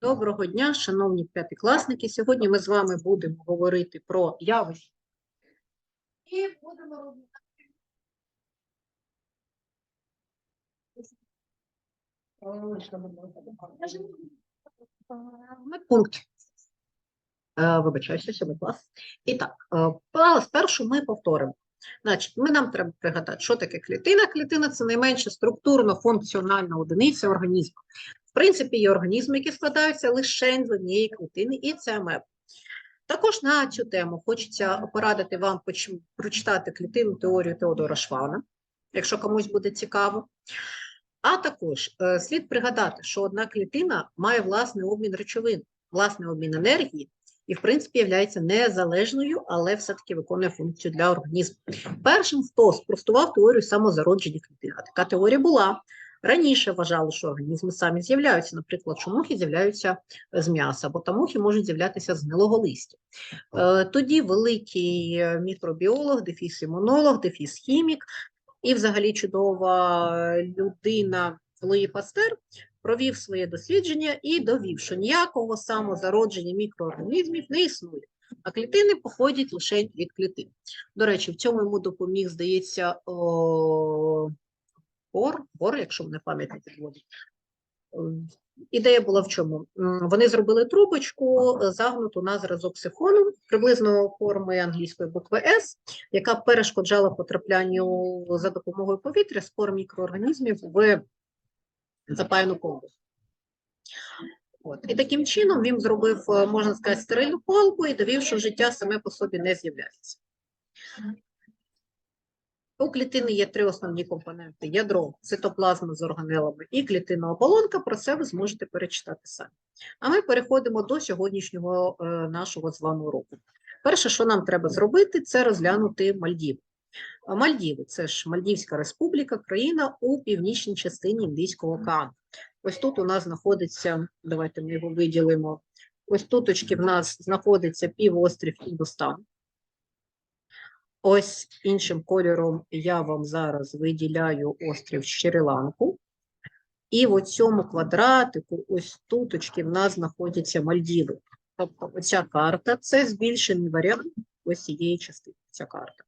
Доброго дня, шановні п'ятикласники. Сьогодні ми з вами будемо говорити про явища. І будемо робити. Пункт. Е, Вибачаюся, сьомий клас. І так, е, спершу ми повторимо. Значить, ми нам треба пригадати, що таке клітина. Клітина це найменша структурно-функціональна одиниця організму. Принципі, є організми, які складаються лише з однієї клітини, і це амеба. Також на цю тему хочеться порадити вам прочитати клітинну теорію Теодора Швана, якщо комусь буде цікаво. А також е, слід пригадати, що одна клітина має власний обмін речовин, власний обмін енергії і, в принципі, є незалежною, але все-таки виконує функцію для організму. Першим, хто спростував теорію самозародження клітин, така теорія була. Раніше вважали, що організми самі з'являються, наприклад, що мухи з'являються з м'яса, або та мухи можуть з'являтися з гнилого листя. Е, Тоді великий е, мікробіолог, дефіс-імунолог, дефіс-хімік і взагалі чудова людина Луї Пастер провів своє дослідження і довів, що ніякого самозародження мікроорганізмів не існує, а клітини походять лише від клітин. До речі, в цьому йому допоміг, здається, о, Бор, Бор, якщо мене пам'ять не підводить. Ем, Ідея була в чому? Вони зробили трубочку, е, загнуту на зразок сифону, приблизно форми англійської букви С, яка перешкоджала потраплянню за допомогою повітря спор мікроорганізмів в запаяну колбу. От. І таким чином він зробив, е, можна сказати, стерильну колбу і довів, що життя саме по собі не з'являється. У клітини є три основні компоненти: ядро, цитоплазма з органелами і клітинна оболонка. Про це ви зможете перечитати самі. А ми переходимо до сьогоднішнього е, нашого з вами уроку. Перше, що нам треба зробити, це розглянути Мальдіви. Мальдіви це ж Мальдівська республіка, країна у північній частині Індійського океану. Ось тут у нас знаходиться, давайте ми його виділимо. Ось туточки в нас знаходиться півострів Індостан. Ось іншим кольором я вам зараз виділяю острів Шрі-Ланку. І в цьому квадратику, ось туточки, в нас знаходяться Мальдіви. Тобто оця карта це збільшений варіант ось цієї частини, ця карта.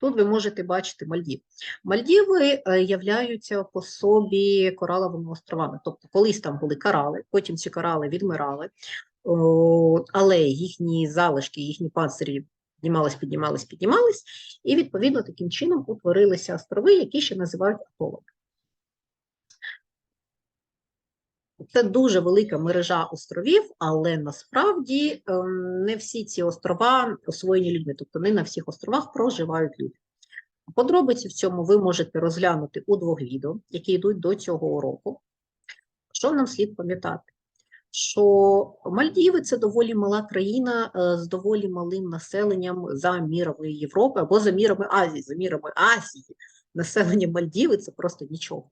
Тут ви можете бачити Мальдів. Мальдіви е, являються по собі кораловими островами. Тобто, колись там були корали, потім ці корали відмирали, але їхні залишки, їхні панцирі піднімались, піднімались, піднімались, і відповідно таким чином утворилися острови, які ще називають атолами. Це дуже велика мережа островів, але насправді ем, не всі ці острова освоєні людьми, тобто не на всіх островах проживають люди. Подробиці в цьому ви можете розглянути у двох відео, які йдуть до цього уроку. Що нам слід пам'ятати? Що Мальдіви це доволі мала країна е, з доволі малим населенням за мірами Європи або за мірами Азії. За мірами Азії населення Мальдіви це просто нічого.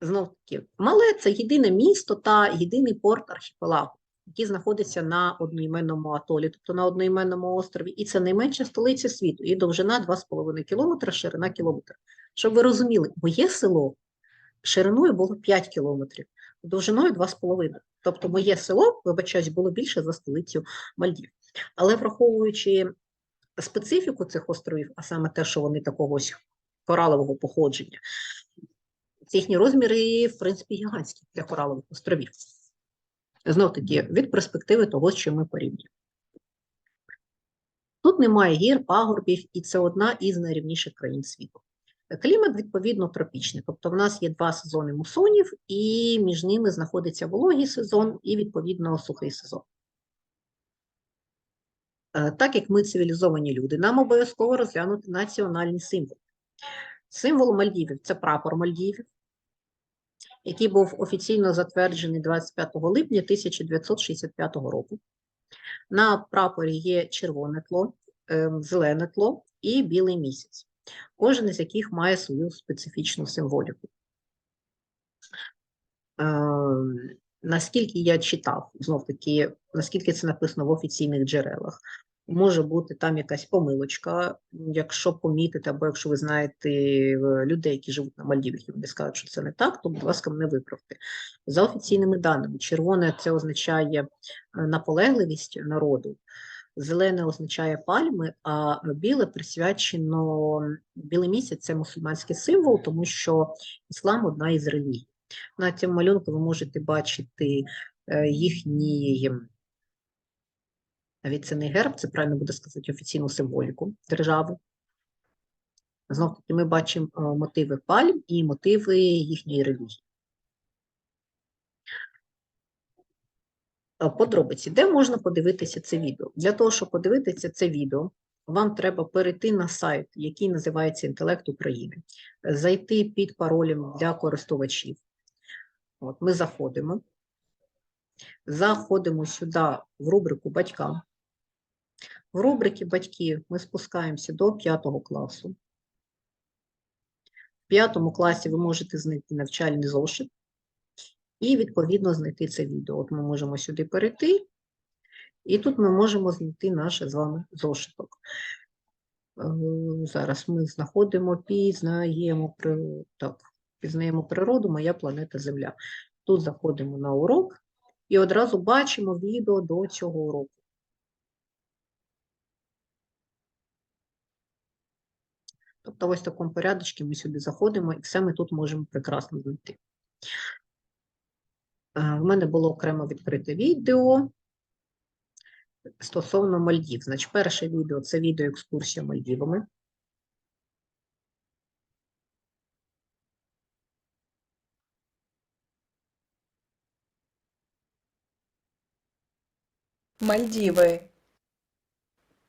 Знов таки, мале це єдине місто та єдиний порт архіпелагу, який знаходиться на одноіменному атолі, тобто на одноіменному острові, і це найменша столиця світу. І довжина 2,5 кілометра, ширина кілометр. Щоб ви розуміли, моє село шириною було 5 кілометрів, довжиною 2,5. Тобто моє село, вибачаюсь, було більше за столицю Мальдів. Але враховуючи специфіку цих островів, а саме те, що вони такого коралового походження, їхні розміри, в принципі, гігантські для коралових островів. Знов таки, від перспективи того, що ми порівнюємо. Тут немає гір, пагорбів, і це одна із найрівніших країн світу. Клімат, відповідно, тропічний. Тобто, в нас є два сезони мусонів, і між ними знаходиться вологий сезон і, відповідно, сухий сезон. Е, Так як ми цивілізовані люди, нам обов'язково розглянути національний символ. Символ Мальдівів це прапор Мальдівів, який був офіційно затверджений 25 липня 1965 року. На прапорі є червоне тло, ем, зелене тло і білий місяць, кожен із яких має свою специфічну символіку. Ем, Наскільки я читав, знов таки, наскільки це написано в офіційних джерелах, Може бути там якась помилочка, якщо помітите, або якщо ви знаєте е, людей, які живуть на Мальдівах, і вони скажуть, що це не так, то, будь ласка, мене виправте. За офіційними даними, червоне це означає е, наполегливість народу, зелене означає пальми, а біле присвячено білий місяць це мусульманський символ, тому що іслам одна із релігій. На цьому малюнку ви можете бачити е, їхній. Навіть це не герб, це правильно буде сказати офіційну символіку держави. Знов таки ми бачимо е, мотиви пальм і мотиви їхньої релігії. Подробиці, де можна подивитися це відео? Для того, щоб подивитися це відео, вам треба перейти на сайт, який називається Інтелект України, зайти під паролем для користувачів. От, Ми заходимо. Заходимо сюди в рубрику Батькам. В рубриці Батьки ми спускаємося до 5 класу. В 5 класі ви можете знайти навчальний зошит і, відповідно, знайти це відео. От ми можемо сюди перейти, і тут ми можемо знайти наш з вами зошиток. Е, Зараз ми знаходимо, пізнаємо, так, пізнаємо природу, моя планета Земля. Тут заходимо на урок і одразу бачимо відео до цього уроку. Тобто ось в такому порядочку ми сюди заходимо і все ми тут можемо прекрасно знайти. Е, В мене було окремо відкрите відео стосовно Мальдів. Значить, перше відео це відео екскурсія Мальдівами. Мальдіви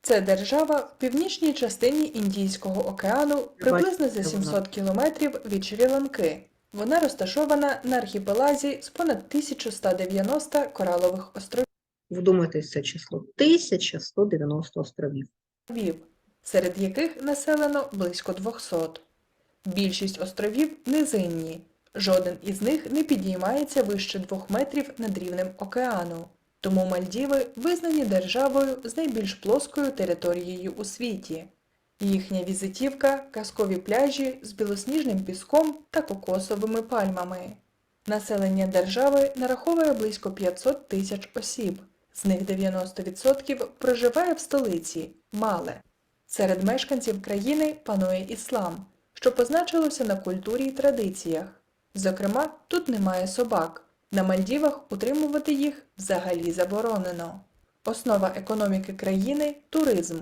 це держава в північній частині Індійського океану, приблизно за де 700 кілометрів від Шрі-Ланки. Вона розташована на архіпелазі з понад 1190 коралових островів, Вдумайтесь це число 1190 островів. серед яких населено близько 200. Більшість островів низинні. Жоден із них не підіймається вище 2 метрів над рівнем океану. Тому Мальдіви визнані державою з найбільш плоскою територією у світі. Їхня візитівка – казкові пляжі з білосніжним піском та кокосовими пальмами. Населення держави нараховує близько 500 тисяч осіб, з них 90% проживає в столиці – Мале. Серед мешканців країни панує іслам, що позначилося на культурі й традиціях. Зокрема, тут немає собак. На Мальдівах утримувати їх взагалі заборонено. Основа економіки країни туризм.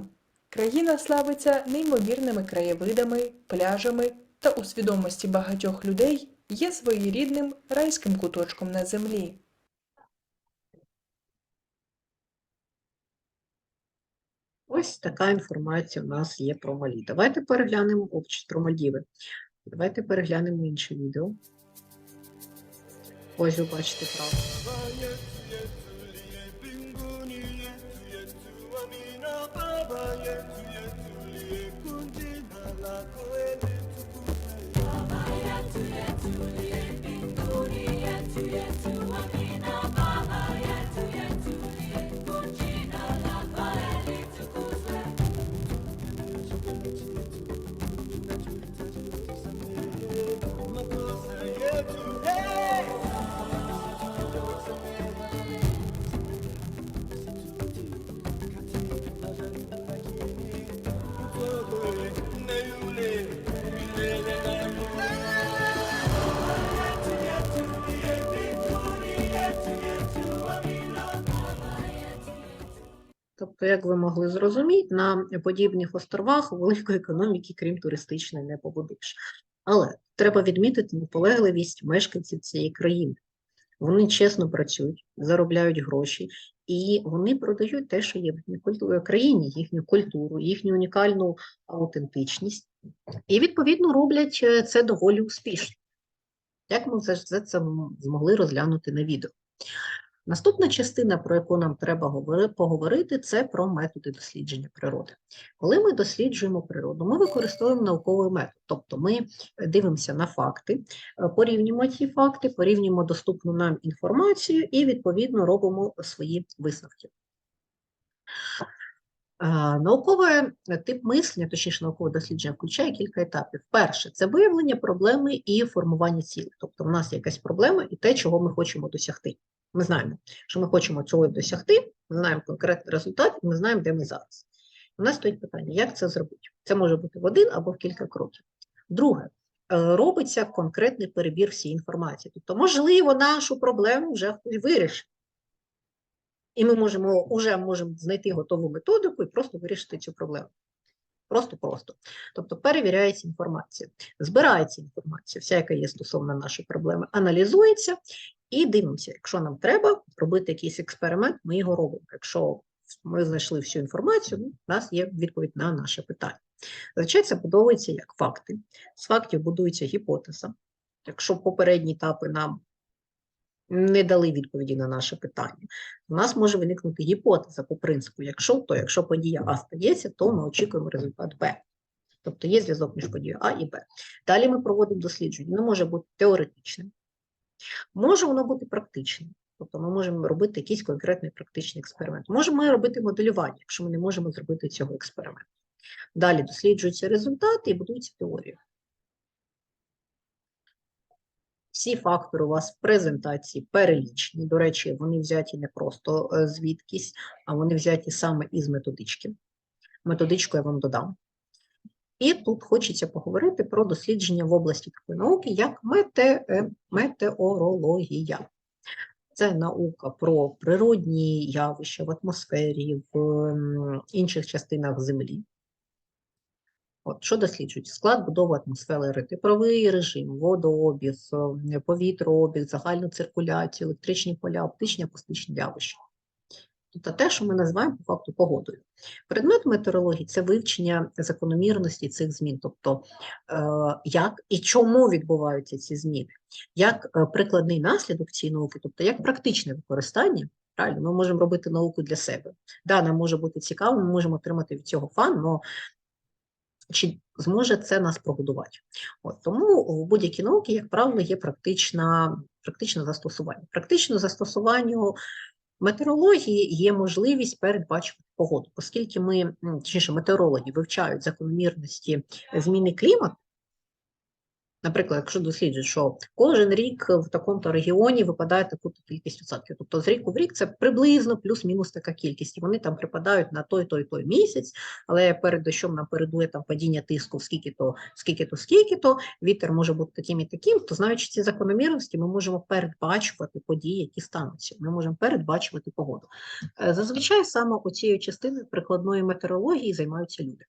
Країна славиться неймовірними краєвидами, пляжами та у свідомості багатьох людей є своєрідним райським куточком на землі. Ось така інформація у нас є про Малі. Давайте переглянемо общі про Мальдіви. Давайте переглянемо інше відео. Ось ви бачите право. Тобто, як ви могли зрозуміти, на подібних островах великої економіки, крім туристичної, не побудуєш. Але треба відмітити наполегливість мешканців цієї країни. Вони чесно працюють, заробляють гроші, і вони продають те, що є в їхній країні, їхню культуру, їхню унікальну аутентичність, і відповідно роблять е, це доволі успішно. Як ми це, це змогли розглянути на відео? Наступна частина, про яку нам треба поговорити, це про методи дослідження природи. Коли ми досліджуємо природу, ми використовуємо науковий метод, тобто ми дивимося на факти, е, порівнюємо ці факти, порівнюємо доступну нам інформацію і, відповідно, робимо свої висновки. А, Наукове е, тип мислення, точніше наукове дослідження, включає кілька етапів. Перше це виявлення проблеми і формування цілей. Тобто, в нас є якась проблема і те, чого ми хочемо досягти. Ми знаємо, що ми хочемо цього досягти, ми знаємо конкретний результат, і ми знаємо, де ми зараз. У нас стоїть питання, як це зробити? Це може бути в один або в кілька кроків. Друге, е, робиться конкретний перебір всієї інформації. Тобто, можливо, нашу проблему вже хтось вирішив. І ми можемо вже можемо знайти готову методику і просто вирішити цю проблему. Просто-просто. Тобто перевіряється інформація, збирається інформація, вся, яка є стосовно нашої проблеми, аналізується і дивимося. Якщо нам треба робити якийсь експеримент, ми його робимо. Якщо ми знайшли всю інформацію, ну, у нас є відповідь на наше питання. Зазвичай це будовується як факти. З фактів будується гіпотеза. Якщо попередні етапи нам не дали відповіді на наше питання, у нас може виникнути гіпотеза по принципу, якщо то, якщо подія А стається, то ми очікуємо результат Б. Тобто є зв'язок між подією А і Б. Далі ми проводимо дослідження. Воно може бути теоретичним, може воно бути практичним. Тобто ми можемо робити якийсь конкретний практичний експеримент. Можемо робити моделювання, якщо ми не можемо зробити цього експерименту. Далі досліджуються результати і будується теорія. Всі фактори у вас в презентації перелічені. До речі, вони взяті не просто е, звідкись, а вони взяті саме із методички. Методичку я вам додам. І тут хочеться поговорити про дослідження в області такої науки, як е, метеорологія. Це наука про природні явища в атмосфері, в інших частинах Землі. От, що досліджують? Склад будови атмосфери, тепловий режим, водообіг, повітрообіг, загальну циркуляцію, електричні поля, оптичні акустичні явища. Тобто те, що ми називаємо по факту погодою. Предмет метеорології це вивчення закономірності цих змін, тобто е, як і чому відбуваються ці зміни, як е, прикладний наслідок цієї науки, тобто як практичне використання. Правильно, ми можемо робити науку для себе. Да, нам може бути цікаво, ми можемо отримати від цього фан, але чи зможе це нас прогодувати? От, тому в будь-якій науці, як правило, є практичне застосування. Практичне застосуванню метеорології є можливість передбачити погоду, оскільки ми, точніше, метеорологи вивчають закономірності зміни клімату. Наприклад, якщо досліджують, що кожен рік в такому-то регіоні випадає таку кількість відсотків. Тобто з ріку в рік це приблизно плюс-мінус така кількість. Вони там припадають на той, той, той місяць, але перед дощом нам передує там падіння тиску скільки-то, скільки-то, скільки-то, вітер може бути таким і таким, то знаючи ці закономірності, ми можемо передбачувати події, які стануться. Ми можемо передбачувати погоду. Е, Зазвичай саме оцією частиною прикладної метеорології займаються люди.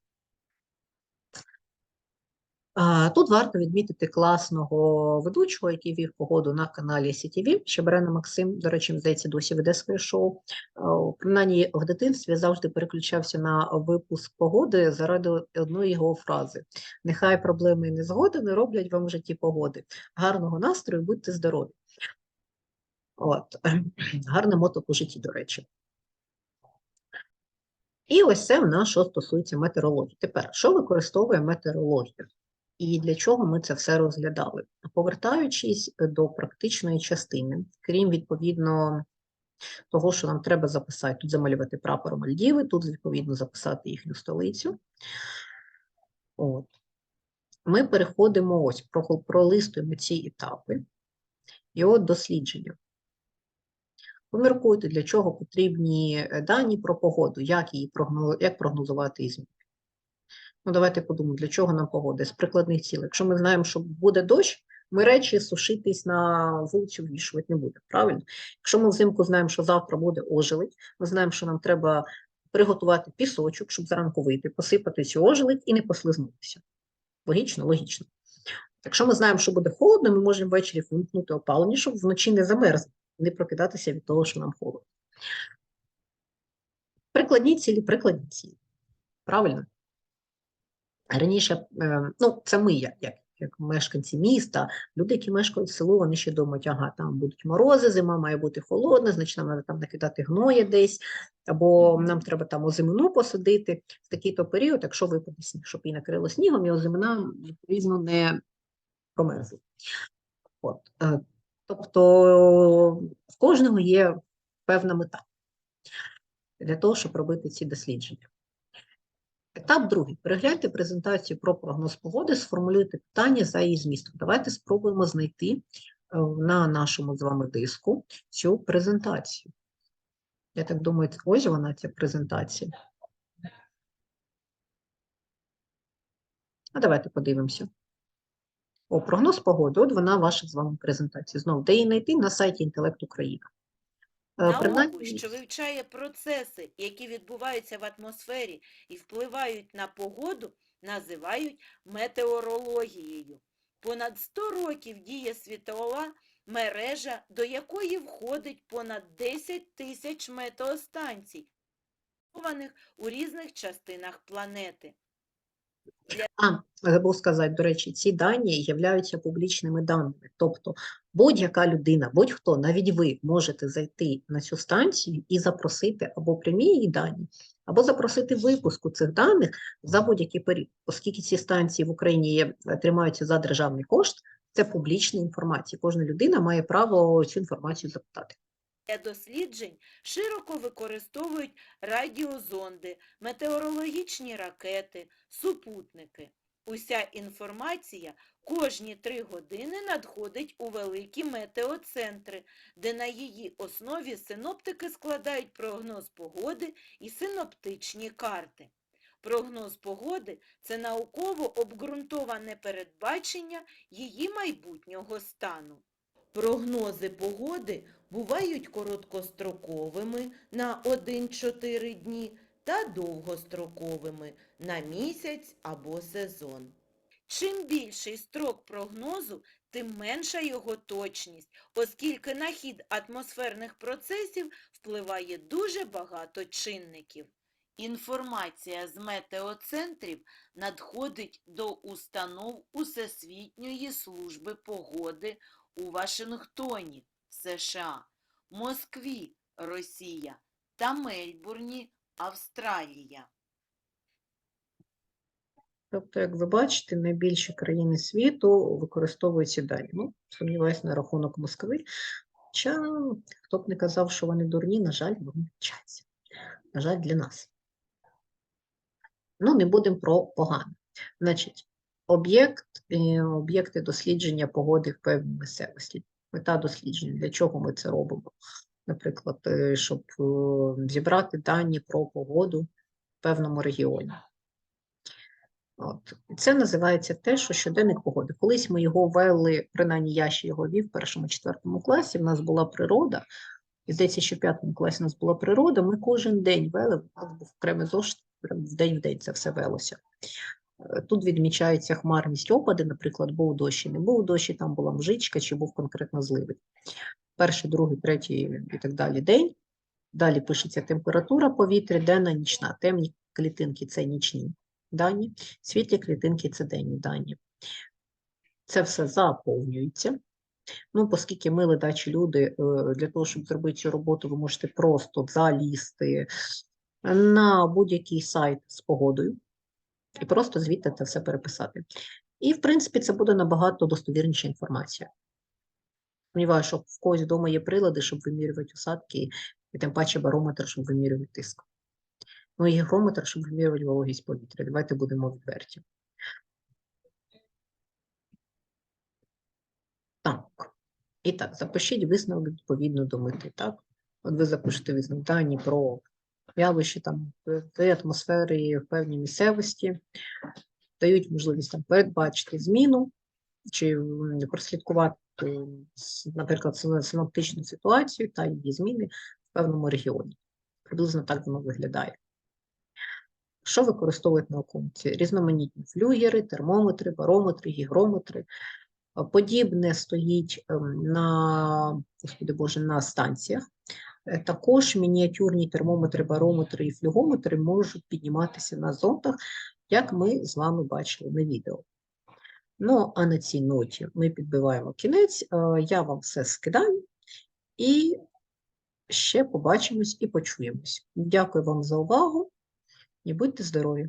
Тут варто відмітити класного ведучого, який вів погоду на каналі CTV, Щебрена Максим, до речі, здається, досі веде своє шоу. А, Принаймні в дитинстві завжди переключався на випуск погоди заради одної його фрази: Нехай проблеми і незгоди не роблять вам в житті погоди. Гарного настрою, будьте здорові. От, гарне мото по житті, до речі. І ось це в нас, що стосується метеорології. Тепер, що використовує метеорологія? І для чого ми це все розглядали? Повертаючись до практичної частини, крім відповідно того, що нам треба записати, тут замалювати прапор Мальдіви, тут відповідно записати їхню столицю. От. Ми переходимо ось, пролистуємо ці етапи. І от дослідження. Поміркуйте, для чого потрібні е, дані про погоду, як її прогнозувати і зміни. Ну, давайте подумаємо, для чого нам погода з прикладних цілей. Якщо ми знаємо, що буде дощ, ми речі сушитись на вулицю вішувати не буде, правильно? Якщо ми взимку знаємо, що завтра буде ожеледь, ми знаємо, що нам треба приготувати пісочок, щоб зранку вийти, посипати цю ожеледь і не послизнутися. Логічно, логічно. Якщо ми знаємо, що буде холодно, ми можемо ввечері вимкнути опалення, щоб вночі не замерзнути, не прокидатися від того, що нам холодно. Прикладні цілі, прикладні цілі. Правильно? Раніше, е, ну, це ми, як, як, як мешканці міста, люди, які мешкають в селу, вони ще думають, ага, там будуть морози, зима має бути холодна, значить нам треба там накидати гноя десь, або нам треба там озимину посадити в такий-то період, якщо випаде сніг, щоб її накрило снігом, і озимина, відповідно, не промерзла. От. е, Тобто в кожного є певна мета для того, щоб робити ці дослідження. Етап другий. Перегляньте презентацію про прогноз погоди, сформулюйте питання за її змістом. Давайте спробуємо знайти е, на нашому з вами диску цю презентацію. Я так думаю, ось вона, ця презентація. А давайте подивимося. О, прогноз погоди. От вона ваша з вами презентація. Знову, де її знайти на сайті Інтелект Україна. Е, Науку, що вивчає процеси, які відбуваються в атмосфері і впливають на погоду, називають метеорологією. Понад 100 років діє світова мережа, до якої входить понад 10 тисяч метеостанцій, у різних частинах планети. А, забув сказати, до речі, ці дані являються публічними даними. Тобто будь-яка людина, будь-хто, навіть ви можете зайти на цю станцію і запросити або прямі її дані, або запросити випуску цих даних за будь-який період. Оскільки ці станції в Україні є, е, тримаються за державний кошт, це публічна інформація. Кожна людина має право цю інформацію запитати. Для досліджень широко використовують радіозонди, метеорологічні ракети, супутники. Уся інформація кожні три години надходить у великі метеоцентри, де на її основі синоптики складають прогноз погоди і синоптичні карти. Прогноз погоди – це науково обґрунтоване передбачення її майбутнього стану. Прогнози погоди бувають короткостроковими на 1-4 дні та довгостроковими на місяць або сезон. Чим більший строк прогнозу, тим менша його точність, оскільки на хід атмосферних процесів впливає дуже багато чинників. Інформація з метеоцентрів надходить до установ Усесвітньої служби погоди у Вашингтоні, США, Москві, Росія та Мельбурні, Австралія. Тобто, як ви бачите, найбільші країни світу використовують ці дані. Ну, сумніваюся на рахунок Москви. Хоча, хто б не казав, що вони дурні, на жаль, вони вчаться. На жаль, для нас. Ну, не будемо про погане. Значить, об'єкт, е, об'єкти дослідження погоди в певній місцевості. Мета дослідження, для чого ми це робимо? Наприклад, е, щоб е, зібрати дані про погоду в певному регіоні. От. Це називається те, що щоденник погоди. Колись ми його вели, принаймні я ще його вів в першому-четвертому класі, в нас була природа, і здається, що в п'ятому класі у нас була природа, ми кожен день вели, у нас був окремий зошит, в день в день це все велося. Е, Тут відмічається хмарність опади, наприклад, був дощ, не був дощ, там була мжичка, чи був конкретно зливень. Перший, другий, третій і так далі день. Далі пишеться температура повітря, денна, нічна. Темні клітинки – це нічні дані, світлі клітинки – це денні дані. Це все заповнюється. Ну, оскільки ми ледачі люди, е, для того, щоб зробити цю роботу, ви можете просто залізти на будь-який сайт з погодою і просто звідти це все переписати. І, в принципі, це буде набагато достовірніша інформація. Сподіваюся, що в когось вдома є прилади, щоб вимірювати осадки, і тим паче барометр, щоб вимірювати тиск. Ну і гігрометр, щоб вимірювати вологість повітря. Давайте будемо відверті. Так. І так, запишіть висновок відповідно до мети. Так? От ви запишете дані про явище там в в в певній місцевості, дають можливість там передбачити зміну чи прослідкувати, наприклад, сино- синоптичну ситуацію та її зміни в певному регіоні. Приблизно так воно виглядає. Що використовують науковці? Різноманітні флюгери, термометри, барометри, гігрометри. Подібне стоїть ем, на, господи Боже, на станціях. Е, Також мініатюрні термометри, барометри і флюгометри можуть підніматися на зондах, як ми з вами бачили на відео. Ну, а на цій ноті ми підбиваємо кінець. Е, Я вам все скидаю і ще побачимось і почуємось. Дякую вам за увагу і будьте здорові!